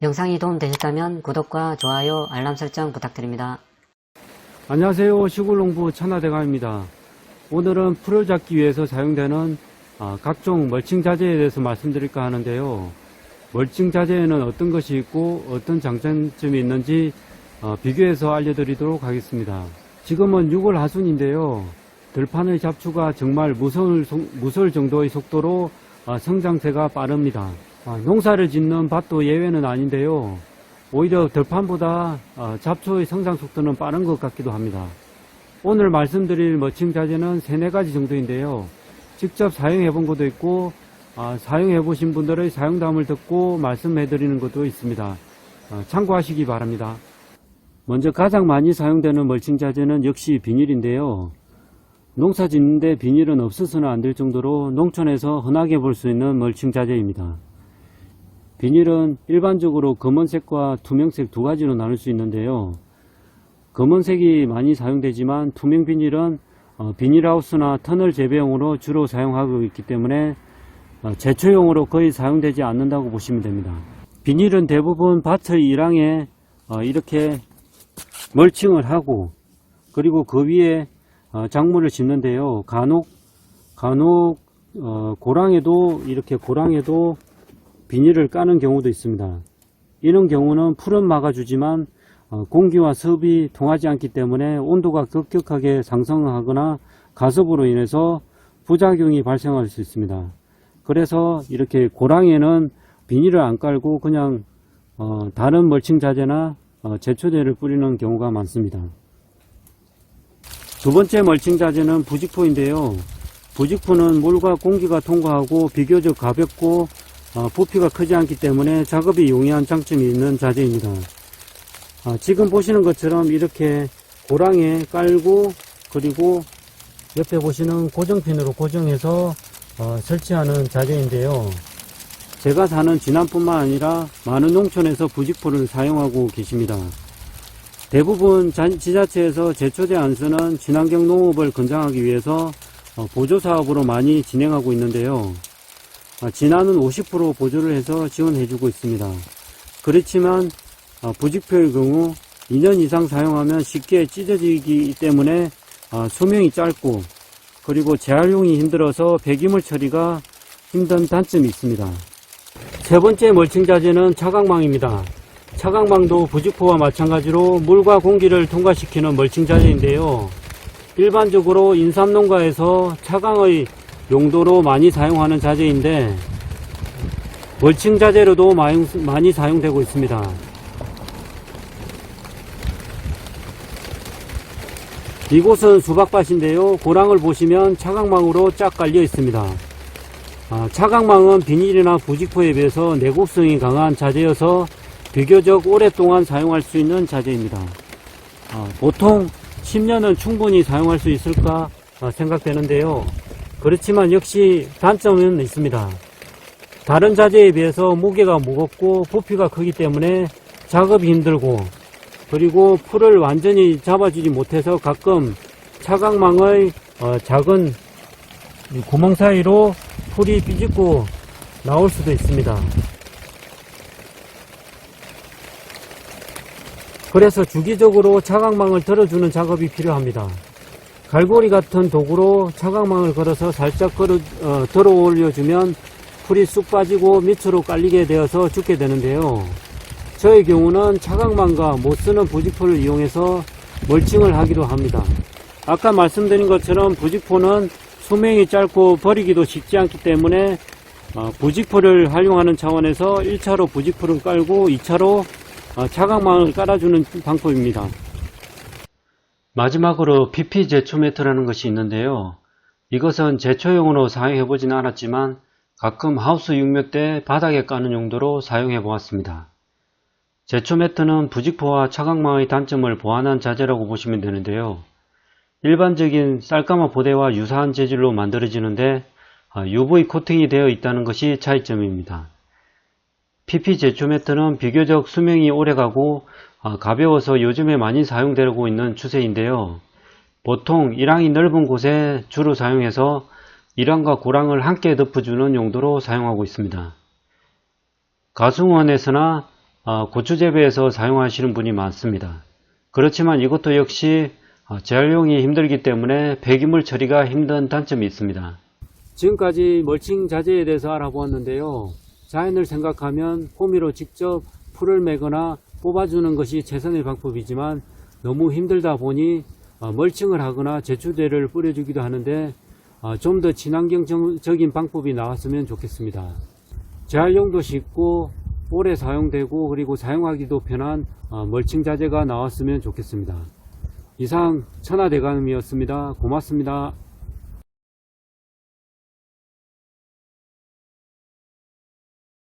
영상이 도움되셨다면 구독과 좋아요, 알람 설정 부탁드립니다. 안녕하세요. 시골농부 천하대감입니다. 오늘은 풀을 잡기 위해서 사용되는 아, 각종 멀칭 자재에 대해서 말씀드릴까 하는데요. 멀칭 자재에는 어떤 것이 있고 어떤 장단점이 있는지 어, 비교해서 알려드리도록 하겠습니다. 지금은 6월 하순인데요. 들판의 잡초가 정말 무서울, 속- 무서울 정도의 속도로 아, 성장세가 빠릅니다. 아, 농사를 짓는 밭도 예외는 아닌데요. 오히려 들판보다 어, 잡초의 성장 속도는 빠른 것 같기도 합니다. 오늘 말씀드릴 머칭 자재는 세네 가지 정도인데요. 직접 사용해 본 것도 있고 아, 사용해 보신 분들의 사용담을 듣고 말씀해 드리는 것도 있습니다. 어, 참고하시기 바랍니다. 먼저 가장 많이 사용되는 멀칭 자재는 역시 비닐인데요. 농사 짓는데 비닐은 없어서는 안 될 정도로 농촌에서 흔하게 볼 수 있는 멀칭 자재입니다. 비닐은 일반적으로 검은색과 투명색 두 가지로 나눌 수 있는데요. 검은색이 많이 사용되지만 투명 비닐은 어, 비닐하우스나 터널 재배용으로 주로 사용하고 있기 때문에 어, 제초용으로 거의 사용되지 않는다고 보시면 됩니다. 비닐은 대부분 밭의 일항에 어, 이렇게 멀칭을 하고 그리고 그 위에 어, 작물을 심는데요. 간혹 간혹 어, 고랑에도 이렇게 고랑에도 비닐을 까는 경우도 있습니다. 이런 경우는 풀은 막아주지만 어, 공기와 습이 통하지 않기 때문에 온도가 급격하게 상승하거나 가습으로 인해서 부작용이 발생할 수 있습니다. 그래서 이렇게 고랑에는 비닐을 안 깔고 그냥 어, 다른 멀칭 자재나 어, 제초제를 뿌리는 경우가 많습니다. 두 번째 멀칭 자재는 부직포인데요. 부직포는 물과 공기가 통과하고 비교적 가볍고 어, 부피가 크지 않기 때문에 작업이 용이한 장점이 있는 자재입니다. 아, 지금 보시는 것처럼 이렇게 고랑에 깔고 그리고 옆에 보시는 고정핀으로 고정해서 어, 설치하는 자재인데요. 제가 사는 진안뿐만 아니라 많은 농촌에서 부직포를 사용하고 계십니다. 대부분 자- 지자체에서 제초제 안 쓰는 친환경 농업을 권장하기 위해서 어, 보조 사업으로 많이 진행하고 있는데요. 아, 진화는 50% 보조를 해서 지원해주고 있습니다. 그렇지만 아, 부직표의 경우 2년 이상 사용하면 쉽게 찢어지기 때문에 아, 수명이 짧고 그리고 재활용이 힘들어서 배기물 처리가 힘든 단점이 있습니다. 세 번째 멀칭 자재는 차광망입니다. 차광망도 부직포와 마찬가지로 물과 공기를 통과시키는 멀칭 자재인데요. 일반적으로 인삼농가에서 차광의 용도로 많이 사용하는 자재인데 멀칭 자재로도 많이, 사용되고 있습니다. 이곳은 수박밭인데요. 고랑을 보시면 차광망으로 쫙 깔려 있습니다. 아, 차광망은 비닐이나 부직포에 비해서 내구성이 강한 자재여서 비교적 오랫동안 사용할 수 있는 자재입니다. 아, 보통 10년은 충분히 사용할 수 있을까 아, 생각되는데요. 그렇지만 역시 단점은 있습니다. 다른 자재에 비해서 무게가 무겁고 부피가 크기 때문에 작업이 힘들고 그리고 풀을 완전히 잡아주지 못해서 가끔 차광망의 어, 작은 이 구멍 사이로 풀이 삐집고 나올 수도 있습니다. 그래서 주기적으로 차광망을 들어주는 작업이 필요합니다. 갈고리 같은 도구로 차광망을 걸어서 살짝 걸어, 어, 들어 올려주면 풀이 쑥 빠지고 밑으로 깔리게 되어서 죽게 되는데요. 저의 경우는 차광망과 못 쓰는 부직포를 이용해서 멀칭을 하기도 합니다. 아까 말씀드린 것처럼 부직포는 수명이 짧고 버리기도 쉽지 않기 때문에 어, 부직포를 활용하는 차원에서 1차로 부직포를 깔고 2차로 어, 차광망을 깔아주는 방법입니다. 마지막으로 PP 제초 매트라는 것이 있는데요. 이것은 제초용으로 사용해 보지는 않았지만 가끔 하우스 육묘 때 바닥에 까는 용도로 사용해 보았습니다. 제초 매트는 부직포와 차광망의 단점을 보완한 자재라고 보시면 되는데요. 일반적인 쌀가마 보대와 유사한 재질로 만들어지는데 아, UV 코팅이 되어 있다는 것이 차이점입니다. PP 제초 매트는 비교적 수명이 오래가고 아, 가벼워서 요즘에 많이 사용되고 있는 추세인데요. 보통 일항이 넓은 곳에 주로 사용해서 일항과 고랑을 함께 덮어주는 용도로 사용하고 있습니다. 가수원에서나 어, 고추 재배에서 사용하시는 분이 많습니다. 그렇지만 이것도 역시 어, 재활용이 힘들기 때문에 폐기물 처리가 힘든 단점이 있습니다. 지금까지 멀칭 자재에 대해서 알아보았는데요. 자연을 생각하면 호미로 직접 풀을 매거나 뽑아주는 것이 최선의 방법이지만 너무 힘들다 보니 어, 멀칭을 하거나 제초제를 뿌려주기도 하는데 어, 좀더 친환경적인 방법이 나왔으면 좋겠습니다. 재활용도 쉽고 오래 사용되고 그리고 사용하기도 편한 어, 멀칭 자재가 나왔으면 좋겠습니다. 이상 천하대감이었습니다. 고맙습니다.